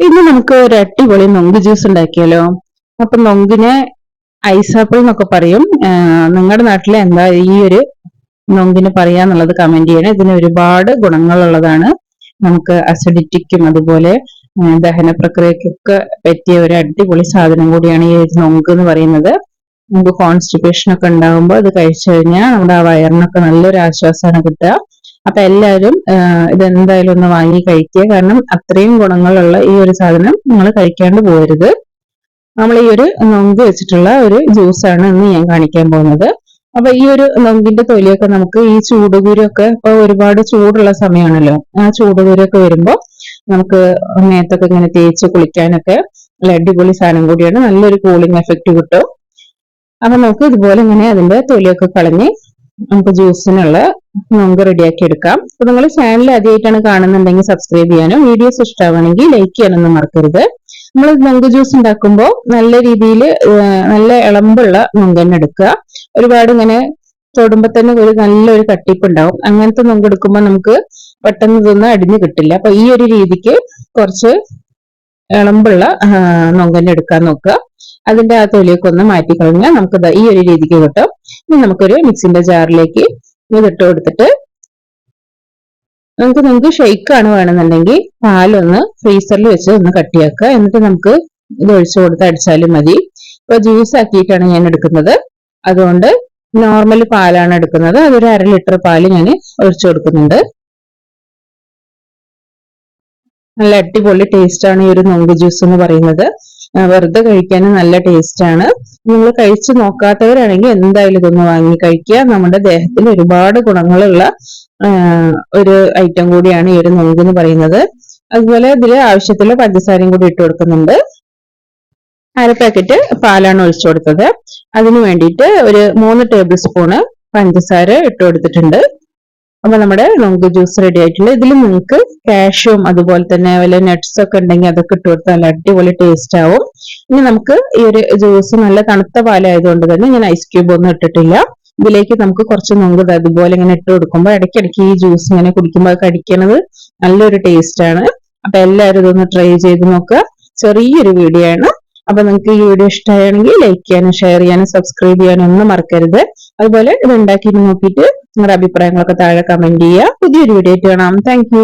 ഇന്ന് നമുക്ക് ഒരു അടിപൊളി നൊങ്ക് ജ്യൂസ് ഉണ്ടാക്കിയാലോ? അപ്പൊ നൊങ്കിനെ ഐസാപ്പിൾ എന്നൊക്കെ പറയും. നിങ്ങളുടെ നാട്ടിൽ എന്താ ഈ ഒരു നൊങ്കിന് പറയാന്നുള്ളത് കമന്റ് ചെയ്യണം. ഇതിന് ഒരുപാട് ഗുണങ്ങളുള്ളതാണ്. നമുക്ക് അസിഡിറ്റിക്കും അതുപോലെ ദഹന പ്രക്രിയക്കൊക്കെ പറ്റിയ ഒരു അടിപൊളി സാധനം കൂടിയാണ് ഈ നൊങ്ക് എന്ന് പറയുന്നത്. നമുക്ക് കോൺസ്റ്റിപ്പേഷൻ ഒക്കെ ഉണ്ടാകുമ്പോൾ അത് കഴിച്ചു കഴിഞ്ഞാൽ നമ്മുടെ ആ വയറിനൊക്കെ നല്ലൊരു ആശ്വാസമാണ് കിട്ടുക. അപ്പൊ എല്ലാവരും ഇതെന്തായാലും ഒന്ന് വാങ്ങി കഴിക്കുക. കാരണം അത്രയും ഗുണങ്ങളുള്ള ഈ ഒരു സാധനം നിങ്ങൾ കഴിക്കാണ്ട് പോകരുത് നമ്മൾ ഈ ഒരു നൊങ്ക് വെച്ചിട്ടുള്ള ഒരു ജ്യൂസാണ് ഇന്ന് ഞാൻ കാണിക്കാൻ പോകുന്നത്. അപ്പൊ ഈ ഒരു നൊങ്കിന്റെ തൊലിയൊക്കെ നമുക്ക് ഈ ചൂടുകുരൊക്കെ ഇപ്പൊ ഒരുപാട് ചൂടുള്ള സമയമാണല്ലോ ആ ചൂടുകുരൊക്കെ വരുമ്പോൾ നമുക്ക് മേത്തൊക്കെ ഇങ്ങനെ തേച്ച് കുളിക്കാനൊക്കെ നല്ല അടിപൊളി സാധനം കൂടിയാണ്. നല്ലൊരു കൂളിംഗ് എഫക്റ്റ് കിട്ടും. അപ്പൊ നമുക്ക് ഇതുപോലെ ഇങ്ങനെ അതിന്റെ തൊലിയൊക്കെ കളഞ്ഞ് നമുക്ക് ജ്യൂസിനുള്ള നമുക്ക് റെഡിയാക്കി എടുക്കാം. അപ്പൊ നിങ്ങൾ ചാനൽ ആദ്യമായിട്ടാണ് കാണുന്നുണ്ടെങ്കിൽ സബ്സ്ക്രൈബ് ചെയ്യാനും വീഡിയോസ് ഇഷ്ടമാണെങ്കിൽ ലൈക്ക് ചെയ്യാനൊന്നും മറക്കരുത്. നമ്മൾ നങ്ക് ജ്യൂസ് ഉണ്ടാക്കുമ്പോൾ നല്ല രീതിയിൽ നല്ല ഇളമ്പുള്ള നൊങ്കന്നെ എടുക്കുക. ഒരുപാട് ഇങ്ങനെ തൊടുമ്പോ തന്നെ ഒരു നല്ലൊരു കട്ടിപ്പ് ഉണ്ടാവും അങ്ങനത്തെ നൊങ്ക് എടുക്കുമ്പോൾ നമുക്ക് പെട്ടെന്ന് ഇതൊന്നും അടിഞ്ഞു കിട്ടില്ല. അപ്പൊ ഈ ഒരു രീതിക്ക് കുറച്ച് ഇളമ്പുള്ള നൊങ്കന്നെ എടുക്കാൻ നോക്കുക. അതിന്റെ ആ തൊലിയൊക്കെ ഒന്ന് മാറ്റിക്കളഞ്ഞാൽ നമുക്ക് ഈ ഒരു രീതിക്ക് കിട്ടും. നമുക്കൊരു മിക്സിന്റെ ജാറിലേക്ക് ഇതിട്ട് കൊടുത്തിട്ട് നമുക്ക് നമുക്ക് ഷെയ്ക്കാണ് വേണമെന്നുണ്ടെങ്കിൽ പാലൊന്ന് ഫ്രീസറിൽ വെച്ച് ഒന്ന് കട്ടിയാക്കുക. എന്നിട്ട് നമുക്ക് ഇത് ഒഴിച്ചു കൊടുത്ത് അടിച്ചാലും മതി. ഇപ്പൊ ജ്യൂസ് ആക്കിയിട്ടാണ് ഞാൻ എടുക്കുന്നത്. അതുകൊണ്ട് നോർമൽ പാലാണ് എടുക്കുന്നത്. അതൊരു അര ലിറ്റർ പാൽ ഞാൻ ഒഴിച്ചു കൊടുക്കുന്നുണ്ട്. നല്ല അടിപൊളി ടേസ്റ്റ് ആണ് ഈ ഒരു നൊങ്ക് ജ്യൂസ് എന്ന് പറയുന്നത്. വെറുതെ കഴിക്കാൻ നല്ല ടേസ്റ്റ് ആണ്. നിങ്ങൾ കഴിച്ചു നോക്കാത്തവരാണെങ്കിൽ എന്തായാലും ഇതൊന്ന് വാങ്ങി കഴിക്കുക. നമ്മുടെ ദേഹത്തിന് ഒരുപാട് ഗുണങ്ങളുള്ള ഒരു ഐറ്റം കൂടിയാണ് ഈ ഒരു നുങ്ക് എന്ന് പറയുന്നത്. അതുപോലെ ഇതിൽ ആവശ്യത്തിലുള്ള പഞ്ചസാരയും കൂടി ഇട്ട് കൊടുക്കുന്നുണ്ട്. അര പാക്കറ്റ് പാലാണ് ഒഴിച്ചു കൊടുത്തത്. അതിനു വേണ്ടിയിട്ട് ഒരു മൂന്ന് ടേബിൾ സ്പൂണ് പഞ്ചസാര ഇട്ട് കൊടുത്തിട്ടുണ്ട്. അപ്പൊ നമ്മുടെ ലോങ്ക് ജ്യൂസ് റെഡി ആയിട്ടുണ്ട്. ഇതിൽ നിങ്ങൾക്ക് കാഷ്യും അതുപോലെ തന്നെ വല്ല നട്ട്സ് ഒക്കെ ഉണ്ടെങ്കിൽ അതൊക്കെ ഇട്ട് കൊടുത്താൽ നല്ല അടിപൊളി ടേസ്റ്റ് ആവും. ഇനി നമുക്ക് ഈ ഒരു ജ്യൂസ് നല്ല തണുത്ത പാലായതുകൊണ്ട് തന്നെ ഞാൻ ഐസ് ക്യൂബ് ഒന്നും ഇട്ടിട്ടില്ല. ഇതിലേക്ക് നമുക്ക് കുറച്ച് നുങ്ക് അതുപോലെ ഇങ്ങനെ ഇട്ട് കൊടുക്കുമ്പോൾ ഇടയ്ക്കിടയ്ക്ക് ഈ ജ്യൂസ് ഇങ്ങനെ കുടിക്കുമ്പോൾ കഴിക്കണത് നല്ലൊരു ടേസ്റ്റ് ആണ്. അപ്പൊ എല്ലാവരും ഇതൊന്ന് ട്രൈ ചെയ്ത് നോക്കുക. ചെറിയൊരു വീഡിയോ ആണ്. അപ്പൊ നിങ്ങൾക്ക് ഈ വീഡിയോ ഇഷ്ടമായാണെങ്കിൽ ലൈക്ക് ചെയ്യാനും ഷെയർ ചെയ്യാനും സബ്സ്ക്രൈബ് ചെയ്യാനും ഒന്നും മറക്കരുത്. അതുപോലെ ഇത് ഉണ്ടാക്കി നോക്കിയിട്ട് നിങ്ങളുടെ അഭിപ്രായങ്ങളൊക്കെ താഴെ കമന്റ് ചെയ്യുക. പുതിയൊരു വീഡിയോ കാണാം. താങ്ക്